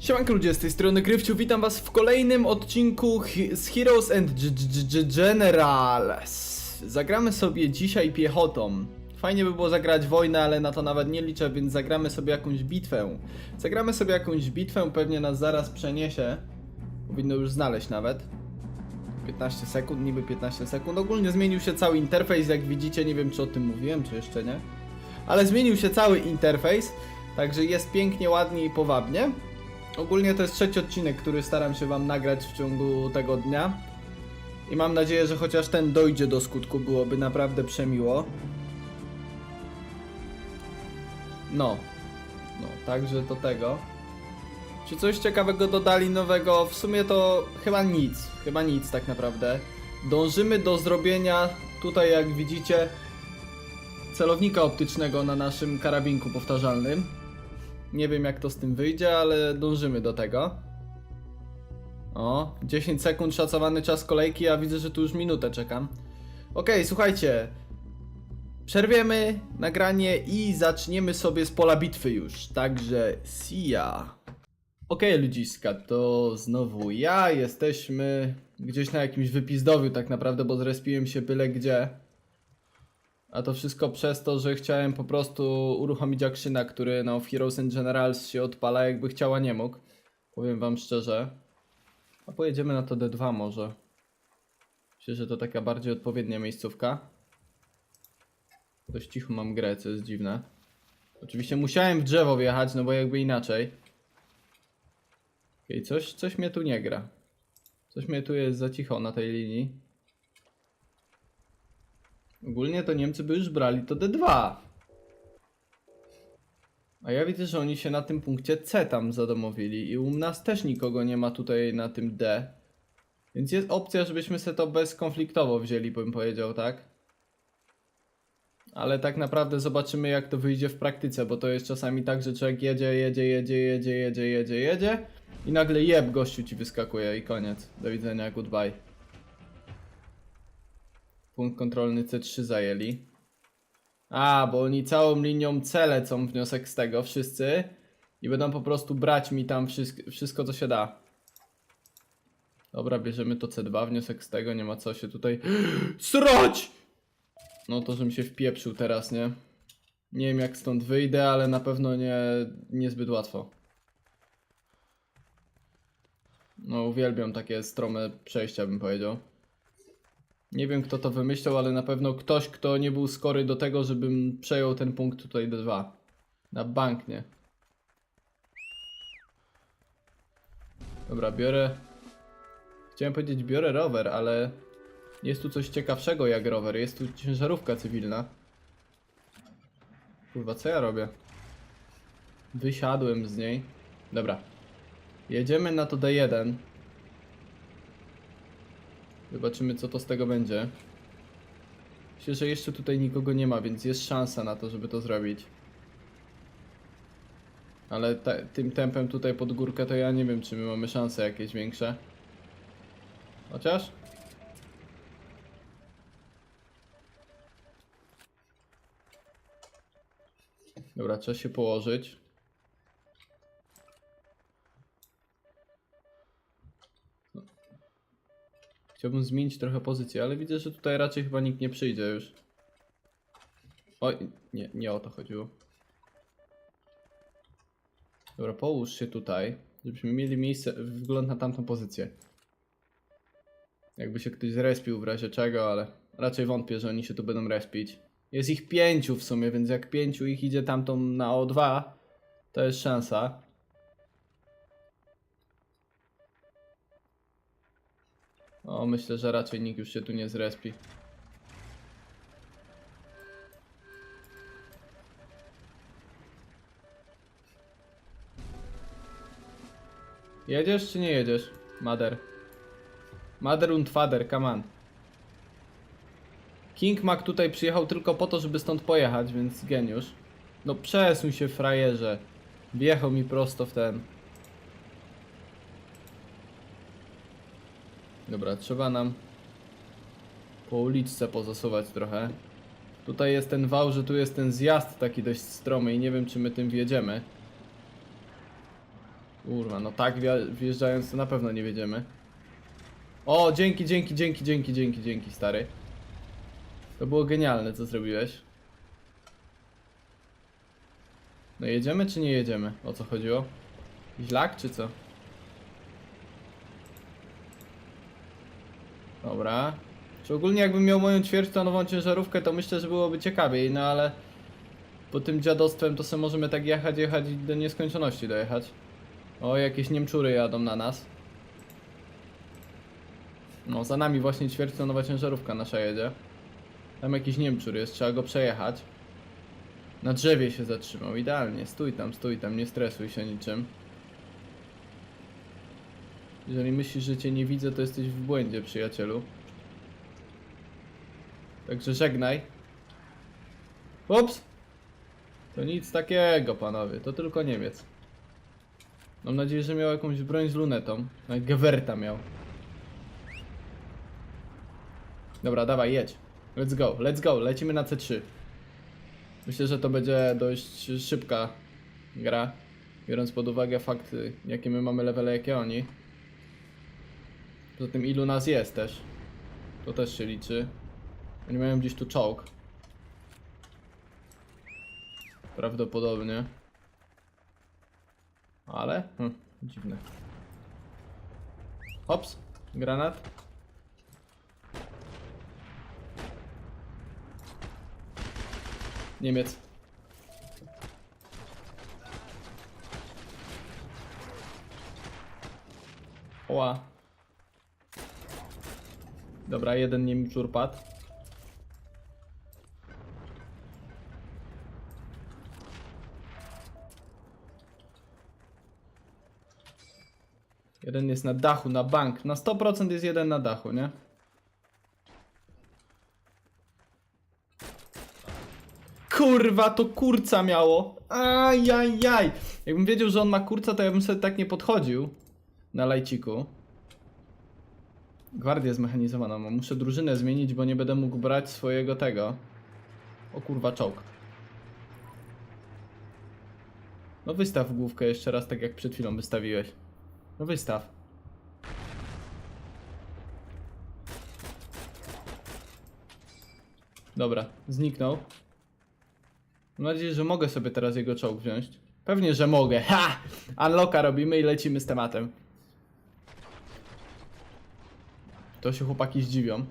Siemanko ludzie, z tej strony Grywciu, witam was w kolejnym odcinku z Heroes and G- G- Generals. Zagramy sobie dzisiaj piechotą. Fajnie by było zagrać wojnę, ale na to nawet nie liczę, więc zagramy sobie jakąś bitwę. Zagramy sobie jakąś bitwę, pewnie nas zaraz przeniesie. Powinno już znaleźć nawet. 15 sekund, niby 15 sekund. Ogólnie zmienił się cały interfejs, jak widzicie, nie wiem czy o tym mówiłem, czy jeszcze nie. Ale zmienił się cały interfejs, także jest pięknie, ładnie i powabnie. Ogólnie to jest trzeci odcinek, który staram się wam nagrać w ciągu tego dnia. I mam nadzieję, że chociaż ten dojdzie do skutku, byłoby naprawdę przemiło. No. No, także do tego. Czy coś ciekawego dodali nowego? W sumie to chyba nic. Chyba nic tak naprawdę. Dążymy do zrobienia tutaj, jak widzicie, celownika optycznego na naszym karabinku powtarzalnym. Nie wiem jak to z tym wyjdzie, ale dążymy do tego. O, 10 sekund szacowany czas kolejki, a widzę, że tu już minutę czekam. Okej, słuchajcie. Przerwiemy nagranie i zaczniemy sobie z pola bitwy już. Także see ya. Okej, ludziska, to znowu ja. Jesteśmy gdzieś na jakimś wypizdowiu tak naprawdę, bo zrespiłem się byle gdzie. A to wszystko przez to, że chciałem po prostu uruchomić akrzyna, który no, w Heroes and Generals się odpala, jakby chciała nie mógł. Powiem wam szczerze. A pojedziemy na to D2 może. Myślę, że to taka bardziej odpowiednia miejscówka. Dość cicho mam grę, co jest dziwne. Oczywiście musiałem w drzewo wjechać, no bo jakby inaczej. Okej, coś, coś mnie tu nie gra. Coś mnie tu jest za cicho na tej linii. Ogólnie to Niemcy by już brali to D2. A ja widzę, że oni się na tym punkcie C tam zadomowili i u nas też nikogo nie ma tutaj na tym D. Więc jest opcja, żebyśmy se to bezkonfliktowo wzięli, bym powiedział, tak? Ale tak naprawdę zobaczymy jak to wyjdzie w praktyce, bo to jest czasami tak, że człowiek jedzie, jedzie, jedzie, jedzie, jedzie, jedzie, jedzie i nagle jeb gościu ci wyskakuje i koniec. Do widzenia, goodbye. Punkt kontrolny C3 zajęli. A, bo oni całą linią C wniosek z tego, wszyscy. I będą po prostu brać mi tam wszystko, wszystko co się da. Dobra, bierzemy to C2, wniosek z tego, nie ma co się tutaj... SRAć! No to, żebym się wpieprzył teraz, nie? Nie wiem jak stąd wyjdę, ale na pewno nie, niezbyt łatwo. No uwielbiam takie strome przejścia, bym powiedział. Nie wiem kto to wymyślał, ale na pewno ktoś, kto nie był skory do tego, żebym przejął ten punkt tutaj D2. Na bank, nie? Dobra, biorę... Chciałem powiedzieć biorę rower, ale... Jest tu coś ciekawszego jak rower, jest tu ciężarówka cywilna. Kurwa, co ja robię? Wysiadłem z niej. Dobra. Jedziemy na to D1. Zobaczymy co to z tego będzie. Myślę, że jeszcze tutaj nikogo nie ma, więc jest szansa na to, żeby to zrobić. Ale te, tym tempem tutaj pod górkę to ja nie wiem, czy my mamy szanse jakieś większe. Chociaż? Dobra, trzeba się położyć. Chciałbym zmienić trochę pozycję, ale widzę, że tutaj raczej chyba nikt nie przyjdzie już. Oj, nie, nie o to chodziło. Dobra, połóż się tutaj, żebyśmy mieli miejsce, wgląd na tamtą pozycję. Jakby się ktoś zrespił w razie czego, ale raczej wątpię, że oni się tu będą respić. Jest ich pięciu w sumie, więc jak pięciu ich idzie tamtą na O2, to jest szansa. O, myślę, że raczej nikt już się tu nie zrespi. Jedziesz czy nie jedziesz? Mader. Mader und Fader, come on. King Mac tutaj przyjechał tylko po to, żeby stąd pojechać, więc geniusz. No przesuń się frajerze. Wjechał mi prosto w ten. Dobra, trzeba nam po uliczce pozasuwać trochę. Tutaj jest ten wał, że tu jest ten zjazd taki dość stromy i nie wiem czy my tym wjedziemy. Kurwa, no tak wjeżdżając to na pewno nie wiedziemy. O, dzięki, dzięki, dzięki, dzięki, dzięki, dzięki, stary. To było genialne, co zrobiłeś. No jedziemy czy nie jedziemy? O co chodziło? Lag czy co? Dobra. Czy ogólnie jakbym miał moją ćwierćtonową ciężarówkę, to myślę, że byłoby ciekawiej, no ale... Po tym dziadostwem to sobie możemy tak jechać, jechać i do nieskończoności dojechać. O, jakieś Niemczury jadą na nas. No, za nami właśnie ćwierćtonowa ciężarówka nasza jedzie. Tam jakiś Niemczur jest, trzeba go przejechać. Na drzewie się zatrzymał, idealnie. Stój tam, stój tam, nie stresuj się niczym. Jeżeli myślisz, że cię nie widzę, to jesteś w błędzie, przyjacielu. Także żegnaj. Ups! To nic takiego, panowie, to tylko Niemiec. Mam nadzieję, że miał jakąś broń z lunetą. No, Gewerta miał. Dobra, dawaj, jedź. Let's go, let's go, lecimy na C3. Myślę, że to będzie dość szybka gra, biorąc pod uwagę fakt, jakie my mamy levele, jakie oni. Poza tym ilu nas jest też. To też się liczy. Oni mają gdzieś tu czołg. Prawdopodobnie. Ale? Hm, dziwne. Hops, granat. Niemiec. Oła. Dobra, jeden Niemczur padł. Jeden jest na dachu, na bank. Na 100% jest jeden na dachu, nie? Kurwa, to kurca miało. Ajajaj. Jakbym wiedział, że on ma kurca, to ja bym sobie tak nie podchodził. Na lajciku. Gwardię zmechanizowaną. Muszę drużynę zmienić, bo nie będę mógł brać swojego tego. O kurwa, czołg. No wystaw główkę jeszcze raz, tak jak przed chwilą wystawiłeś. No wystaw. Dobra, zniknął. Mam nadzieję, że mogę sobie teraz jego czołg wziąć. Pewnie, że mogę. Ha! Unlocka robimy i lecimy z tematem. To się chłopaki zdziwią.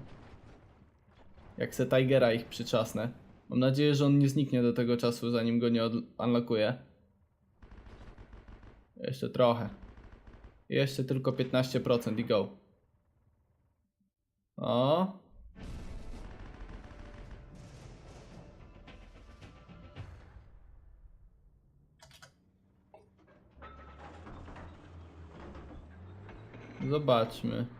Jak se Tigera ich przyczasnę. Mam nadzieję, że on nie zniknie do tego czasu, zanim go nie unlockuję. Jeszcze trochę. Jeszcze tylko 15% i go. O. Zobaczmy.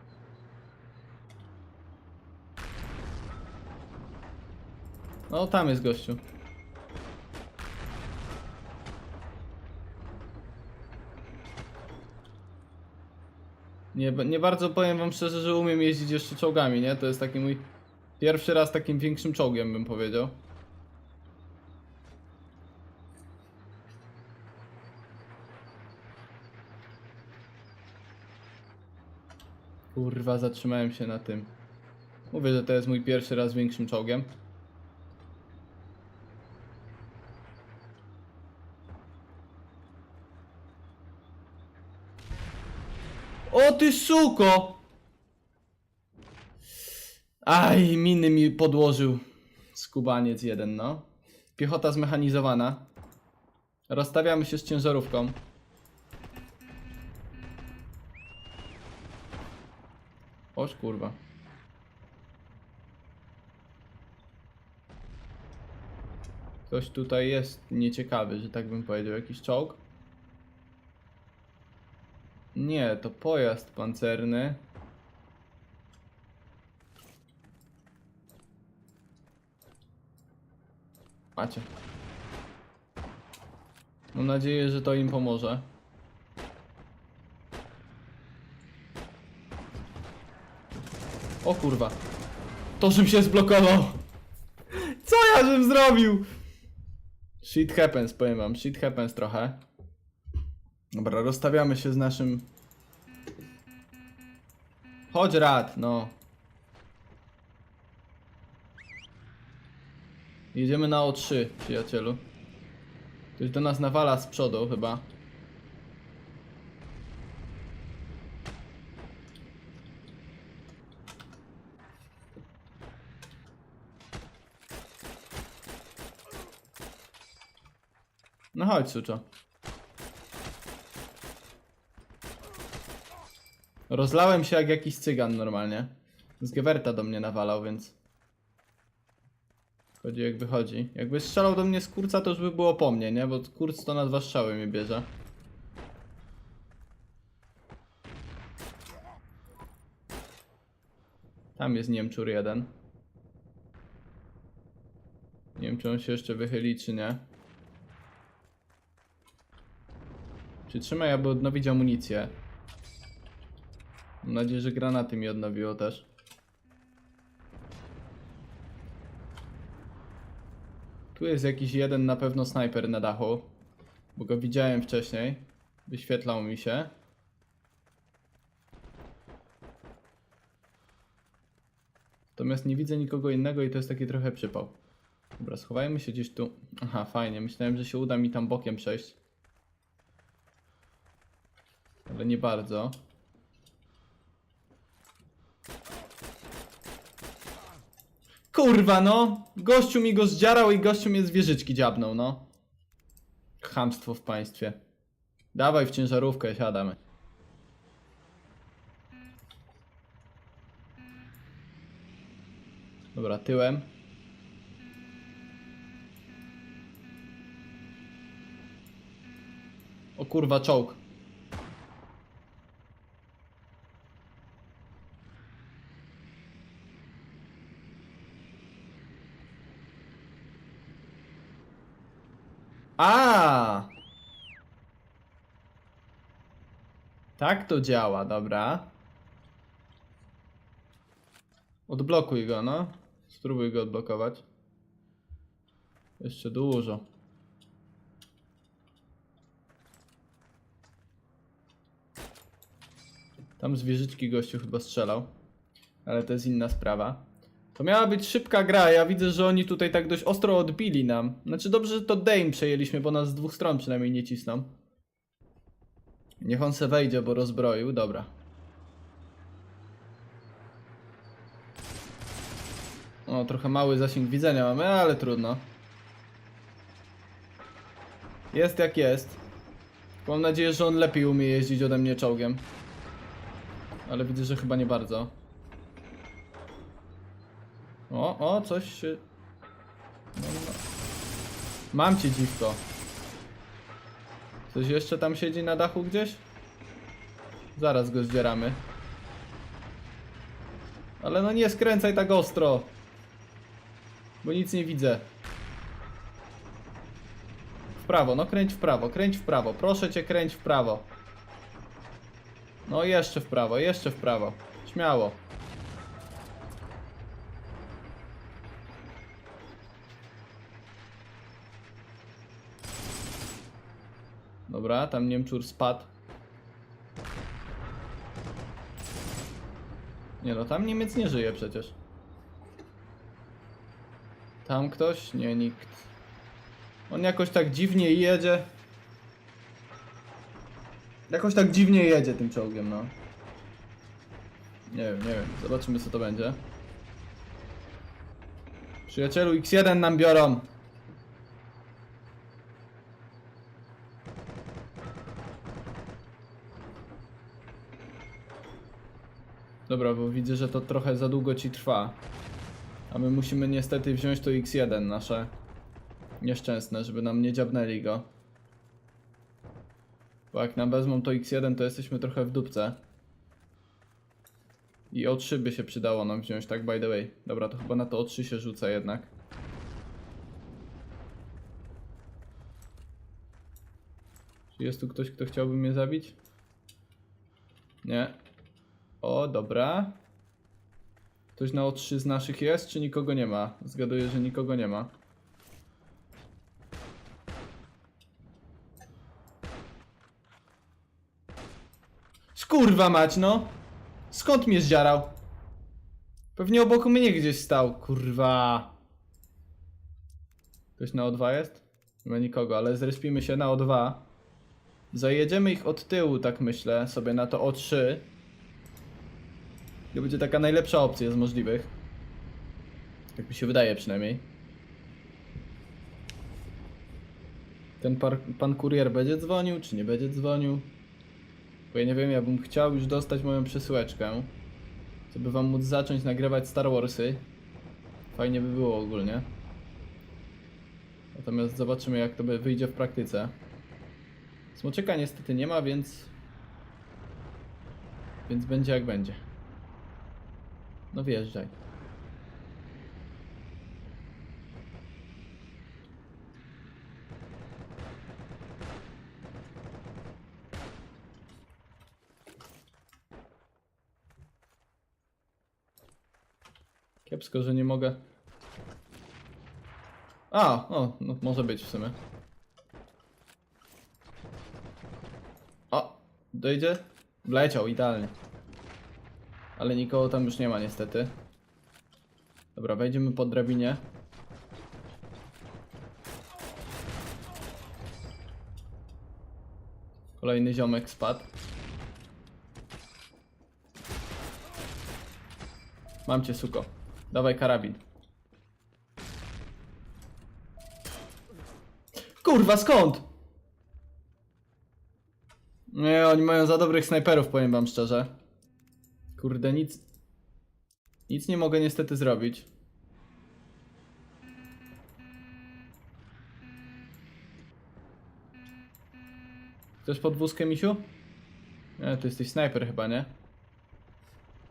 No, tam jest gościu. Nie, nie bardzo powiem wam szczerze, że umiem jeździć jeszcze czołgami, nie? To jest taki mój pierwszy raz takim większym czołgiem, bym powiedział. Kurwa, zatrzymałem się na tym. Mówię, że to jest mój pierwszy raz większym czołgiem. O ty suko! Aj, miny mi podłożył. Skubaniec jeden, no. Piechota zmechanizowana. Rozstawiamy się z ciężarówką. Oż kurwa. Ktoś tutaj jest nieciekawy, że tak bym powiedział. Jakiś czołg? Nie, to pojazd pancerny. Macie. Mam nadzieję, że to im pomoże. O kurwa. To, żebym się zblokował. Co ja żem zrobił? Shit happens, powiem wam. Shit happens trochę. Dobra, rozstawiamy się z naszym... Chodź rad, no. Jedziemy na O3, przyjacielu. Ktoś do nas nawala z przodu chyba. No chodź, Suczo. Rozlałem się jak jakiś cygan normalnie. Z Gewerta do mnie nawalał, więc... Chodzi jak wychodzi. Jakby strzelał do mnie z kurca, to już by było po mnie, nie? Bo kurc to na dwa strzały mnie bierze. Tam jest Niemczur jeden. Nie wiem, czy on się jeszcze wychyli, czy nie. Przytrzymaj, aby odnowić amunicję. Mam nadzieję, że granaty mi odnowiło też. Tu jest jakiś jeden na pewno snajper na dachu. Bo go widziałem wcześniej. Wyświetlał mi się. Natomiast nie widzę nikogo innego i to jest taki trochę przypał. Dobra, schowajmy się gdzieś tu. Aha, fajnie. Myślałem, że się uda mi tam bokiem przejść. Ale nie bardzo. Kurwa no! Gościu mi go zdziarał i gościu mnie z wieżyczki dziabnął, no. Chamstwo w państwie. Dawaj w ciężarówkę, siadamy. Dobra, tyłem. O kurwa, czołg. A! Tak to działa, dobra. Odblokuj go, no. Spróbuj go odblokować. Jeszcze dużo. Tam z wieżyczki gościu chyba strzelał. Ale to jest inna sprawa. To miała być szybka gra, ja widzę, że oni tutaj tak dość ostro odbili nam. Znaczy dobrze, że to Dame przejęliśmy, bo nas z dwóch stron przynajmniej nie cisną. Niech on se wejdzie, bo rozbroił, dobra. O, trochę mały zasięg widzenia mamy, ale trudno. Jest jak jest. Mam nadzieję, że on lepiej umie jeździć ode mnie czołgiem. Ale widzę, że chyba nie bardzo. O, o, coś się... No, no. Mam cię dziwko. Coś jeszcze tam siedzi na dachu gdzieś? Zaraz go zdzieramy. Ale no nie skręcaj tak ostro. Bo nic nie widzę. W prawo, no kręć w prawo, kręć w prawo. Proszę cię, kręć w prawo. No jeszcze w prawo, jeszcze w prawo. Śmiało. Dobra, tam Niemczur spadł. Nie no, tam Niemiec nie żyje przecież. Tam ktoś? Nie, nikt. On jakoś tak dziwnie jedzie. Jakoś tak dziwnie jedzie tym czołgiem, no. Nie wiem, nie wiem. Zobaczymy co to będzie. Przyjacielu, X1 nam biorą. Dobra, bo widzę, że to trochę za długo ci trwa. A my musimy niestety wziąć to X1 nasze nieszczęsne, żeby nam nie dziabnęli go. Bo jak nam wezmą to X1, to jesteśmy trochę w dupce. I O3 by się przydało nam wziąć, tak by the way. Dobra, to chyba na to O3 się rzuca jednak. Czy jest tu ktoś, kto chciałby mnie zabić? Nie. O, dobra. Ktoś na O3 z naszych jest, czy nikogo nie ma? Zgaduję, że nikogo nie ma. Skurwa mać, no! Skąd mnie zdziarał? Pewnie obok mnie gdzieś stał, kurwa. Ktoś na O2 jest? Nie ma nikogo, ale zrespimy się na O2. Zajedziemy ich od tyłu, tak myślę, sobie na to O3. To będzie taka najlepsza opcja z możliwych. Tak mi się wydaje przynajmniej. Ten par, pan kurier będzie dzwonił, czy nie będzie dzwonił? Bo ja nie wiem, ja bym chciał już dostać moją przesyłeczkę. Żeby wam móc zacząć nagrywać Star Warsy. Fajnie by było ogólnie. Natomiast zobaczymy jak to wyjdzie w praktyce. Smoczyka niestety nie ma, więc... Więc będzie jak będzie. No wjeżdżaj. Kiepsko, że nie mogę. A, o, no, może być w sumie. O, dojdzie? Wleciał, idealnie. Ale nikogo tam już nie ma niestety. Dobra, wejdziemy pod drabinie. Kolejny ziomek spadł. Mam cię, suko. Dawaj karabin. Kurwa, skąd? Nie, oni mają za dobrych snajperów, powiem wam szczerze. Kurde, nic... Nic nie mogę niestety zrobić. Chcesz podwózkę, misiu? Nie, ty jesteś snajper chyba, nie?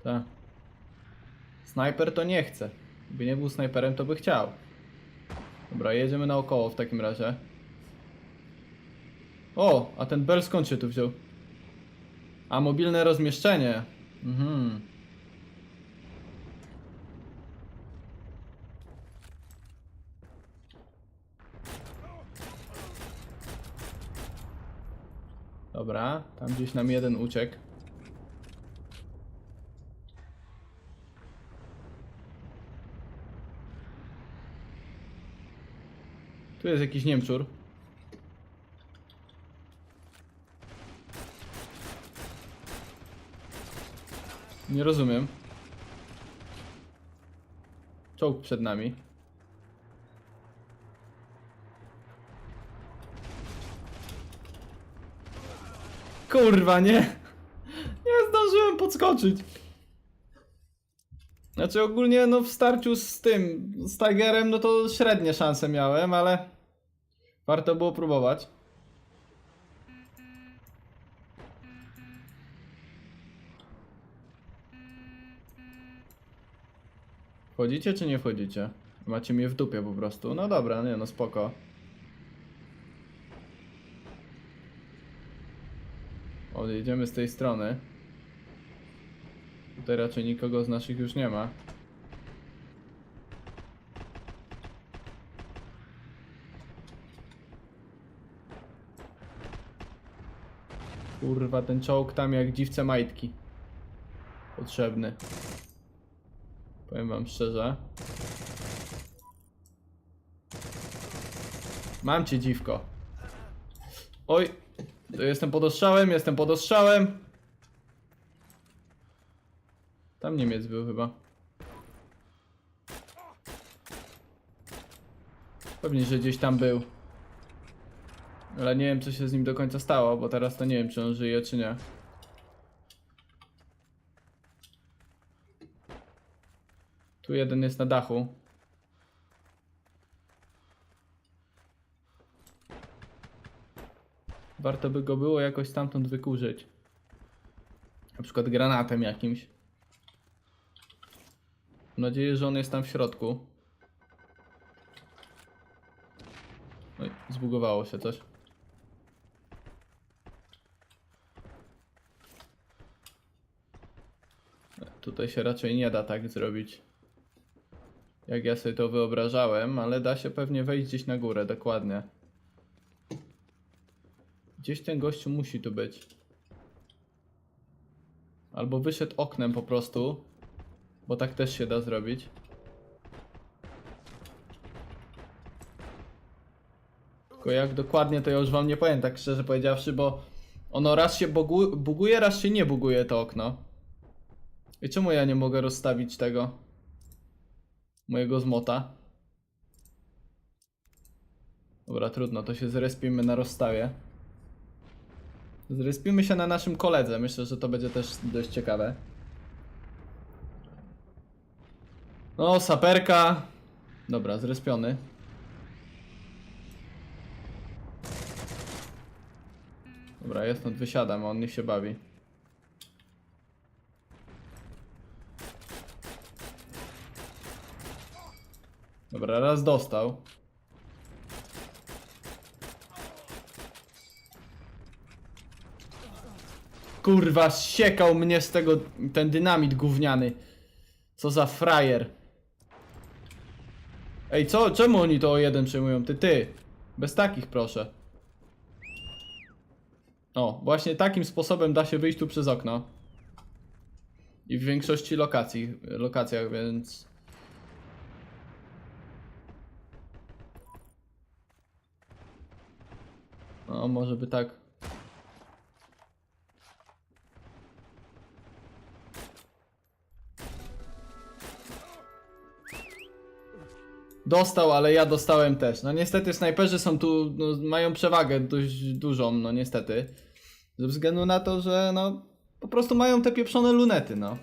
Tak. Snajper to nie chce. Gdyby nie był snajperem, to by chciał. Dobra, jedziemy naokoło w takim razie. O, a ten bel skąd się tu wziął? A, mobilne rozmieszczenie. Mhm. Dobra, tam gdzieś nam jeden uciekł. Tu jest jakiś Niemczur. Nie rozumiem. Czołg przed nami. Kurwa, nie! Nie zdążyłem podskoczyć. Znaczy ogólnie no w starciu z tym, z Tigerem, no to średnie szanse miałem, ale warto było próbować. Wchodzicie czy nie wchodzicie? Macie mnie w dupie po prostu. No dobra, nie no spoko. Odjedziemy z tej strony. Tutaj raczej nikogo z naszych już nie ma. Kurwa, ten czołg tam jak dziwce majtki. Potrzebny. Powiem wam szczerze. Mam cię dziwko. Oj, to jestem pod ostrzałem, jestem pod ostrzałem. Tam Niemiec był chyba. Pewnie, że gdzieś tam był. Ale nie wiem, co się z nim do końca stało, bo teraz to nie wiem, czy on żyje, czy nie. Tu jeden jest na dachu. Warto by go było jakoś stamtąd wykurzyć. Na przykład granatem jakimś. Mam nadzieję, że on jest tam w środku. Oj, zbugowało się coś. Tutaj się raczej nie da tak zrobić. Jak ja sobie to wyobrażałem, ale da się pewnie wejść gdzieś na górę, dokładnie. Gdzieś ten gościu musi tu być. Albo wyszedł oknem po prostu. Bo tak też się da zrobić. Tylko jak dokładnie to ja już wam nie powiem, tak szczerze powiedziawszy, bo ono raz się bugu buguje, raz się nie buguje to okno. I czemu ja nie mogę rozstawić tego? Mojego zmota. Dobra, trudno, to się zrespimy na rozstawie. Zrespimy się na naszym koledze, myślę, że to będzie też dość ciekawe. No, saperka. Dobra, zrespiony. Dobra, ja stąd wysiadam, a on niech się bawi. Dobra, raz dostał. Kurwa, siekał mnie z tego ten dynamit gówniany. Co za frajer. Ej, co? Czemu oni to o jeden przejmują? Ty, ty. Bez takich, proszę. O, właśnie takim sposobem da się wyjść tu przez okno. I w większości lokacji, lokacjach, więc... No, może by tak. Dostał, ale ja dostałem też. No niestety snajperzy są tu, no, mają przewagę dość dużą, no niestety. Ze względu na to, że no po prostu mają te pieprzone lunety, no.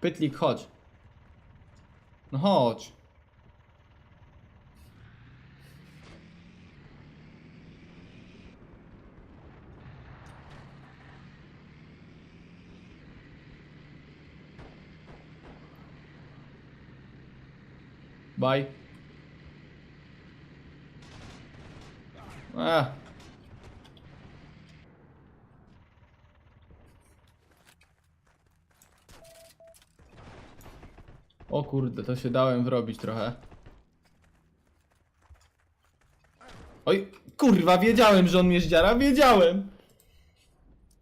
Pytlik, chodź. No chodź. Bye. A. O kurde, to się dałem wrobić trochę. Oj, kurwa, wiedziałem, że on mnie zdziara, wiedziałem!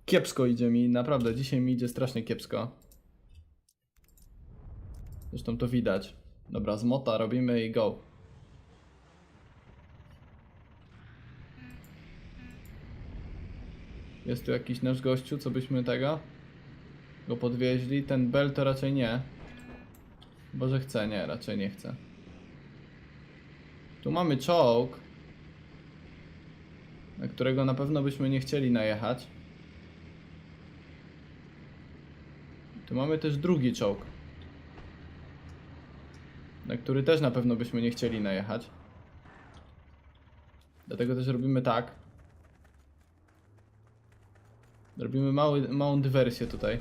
Kiepsko idzie mi, naprawdę, dzisiaj mi idzie strasznie kiepsko. Zresztą to widać. Dobra, z mota robimy i go. Jest tu jakiś nasz gościu, co byśmy tego go podwieźli? Ten bel to raczej nie. Bo że chce, nie, raczej nie chce. Tu mamy czołg, na którego na pewno byśmy nie chcieli najechać. Tu mamy też drugi czołg na który też na pewno byśmy nie chcieli najechać. Dlatego też robimy tak. Robimy mały, małą dywersję tutaj.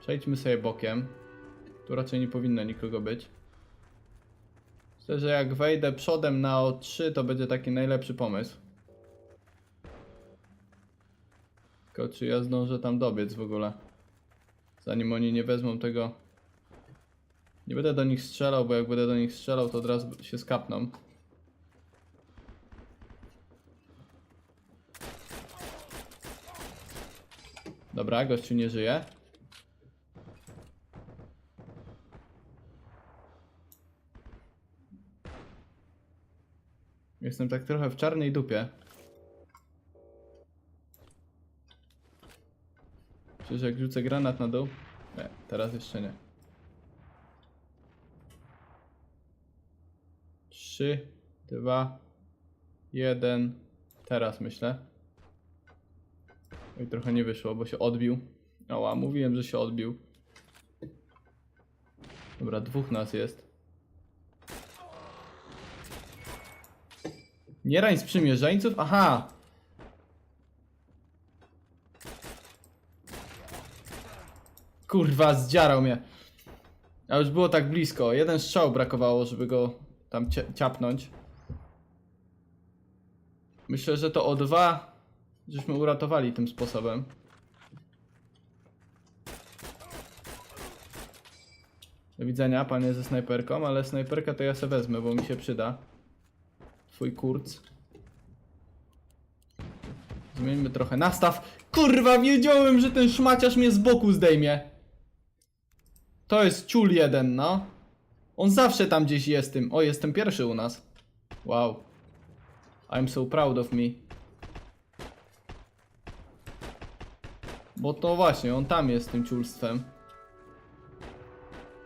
Przejdźmy sobie bokiem. Tu raczej nie powinno nikogo być. Myślę, że jak wejdę przodem na O3, to będzie taki najlepszy pomysł. Tylko czy ja zdążę tam dobiec w ogóle? Zanim oni nie wezmą tego nie będę do nich strzelał, bo jak będę do nich strzelał, to od razu się skapną. Dobra, gościu nie żyje. Jestem tak trochę w czarnej dupie. Przecież jak rzucę granat na dół? Nie, teraz jeszcze nie. 3, 2, 1. Teraz myślę. Oj, trochę nie wyszło, bo się odbił. Oła, mówiłem, że się odbił. Dobra, dwóch nas jest. Nie rań sprzymierzeńców? Aha! Kurwa, zdziarał mnie. A już było tak blisko. Jeden strzał brakowało, żeby go tam cia- ciapnąć. Myślę, że to o dwa żeśmy uratowali tym sposobem. Do widzenia, panie ze snajperką, ale snajperkę to ja sobie wezmę, bo mi się przyda. Twój kurc. Zmieńmy trochę nastaw. Kurwa, wiedziałem, że ten szmaciarz mnie z boku zdejmie. To jest ciul jeden, no. On zawsze tam gdzieś jest tym. O, jestem pierwszy u nas. Wow. I'm so proud of me. Bo to właśnie, on tam jest tym ciulstwem.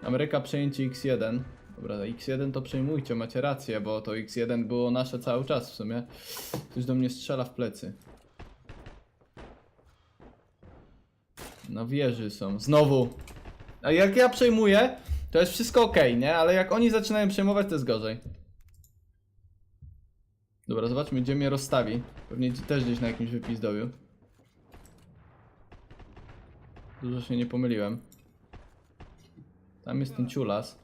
Ameryka przejęcie X1. Dobra, X1 to przejmujcie, macie rację, bo to X1 było nasze cały czas w sumie. Ktoś do mnie strzela w plecy. Na wieży są. Znowu. A jak ja przejmuję, to jest wszystko ok, nie? Ale jak oni zaczynają przejmować, to jest gorzej. Dobra, zobaczmy, gdzie mnie rozstawi. Pewnie też gdzieś na jakimś wypizdowiu. Dużo się nie pomyliłem. Tam jest ten ciulas.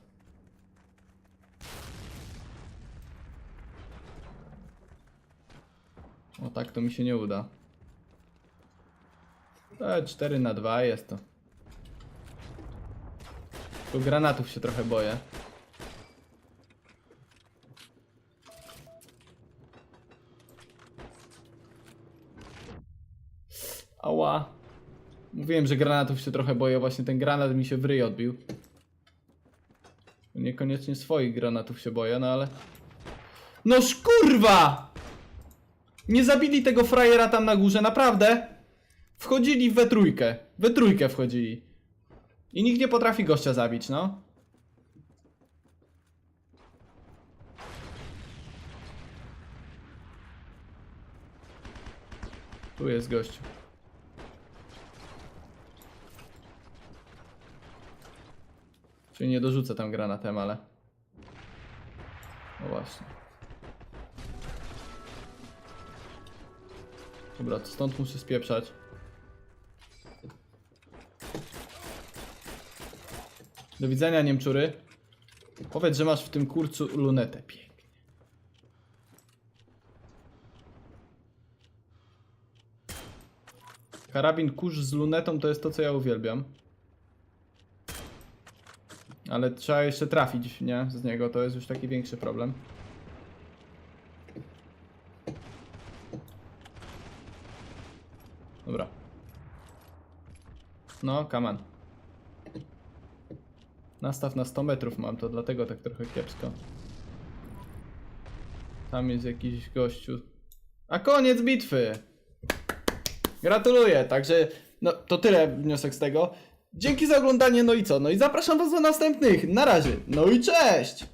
O tak to mi się nie uda. E, 4 na 2 jest to. Tu granatów się trochę boję. Ała. Mówiłem, że granatów się trochę boję, właśnie ten granat mi się w ryj odbił. Niekoniecznie swoich granatów się boję, no ale... Noż kurwa! Nie zabili tego frajera tam na górze, naprawdę? Wchodzili we trójkę. We trójkę wchodzili. I nikt nie potrafi gościa zabić, no. Tu jest gościu. Czyli nie dorzucę tam granatem, ale... No właśnie. Dobra, to stąd muszę spieprzać. Do widzenia, Niemczury. Powiedz, że masz w tym kurcu lunetę. Pięknie. Karabin kurz z lunetą to jest to, co ja uwielbiam. Ale trzeba jeszcze trafić, nie? Z niego to jest już taki większy problem. Dobra. No, come on. Nastaw na 100 metrów mam, to dlatego tak trochę kiepsko. Tam jest jakiś gościu. A koniec bitwy! Gratuluję, także no to tyle wniosek z tego. Dzięki za oglądanie, no i co? No i zapraszam was do następnych. Na razie. No i cześć!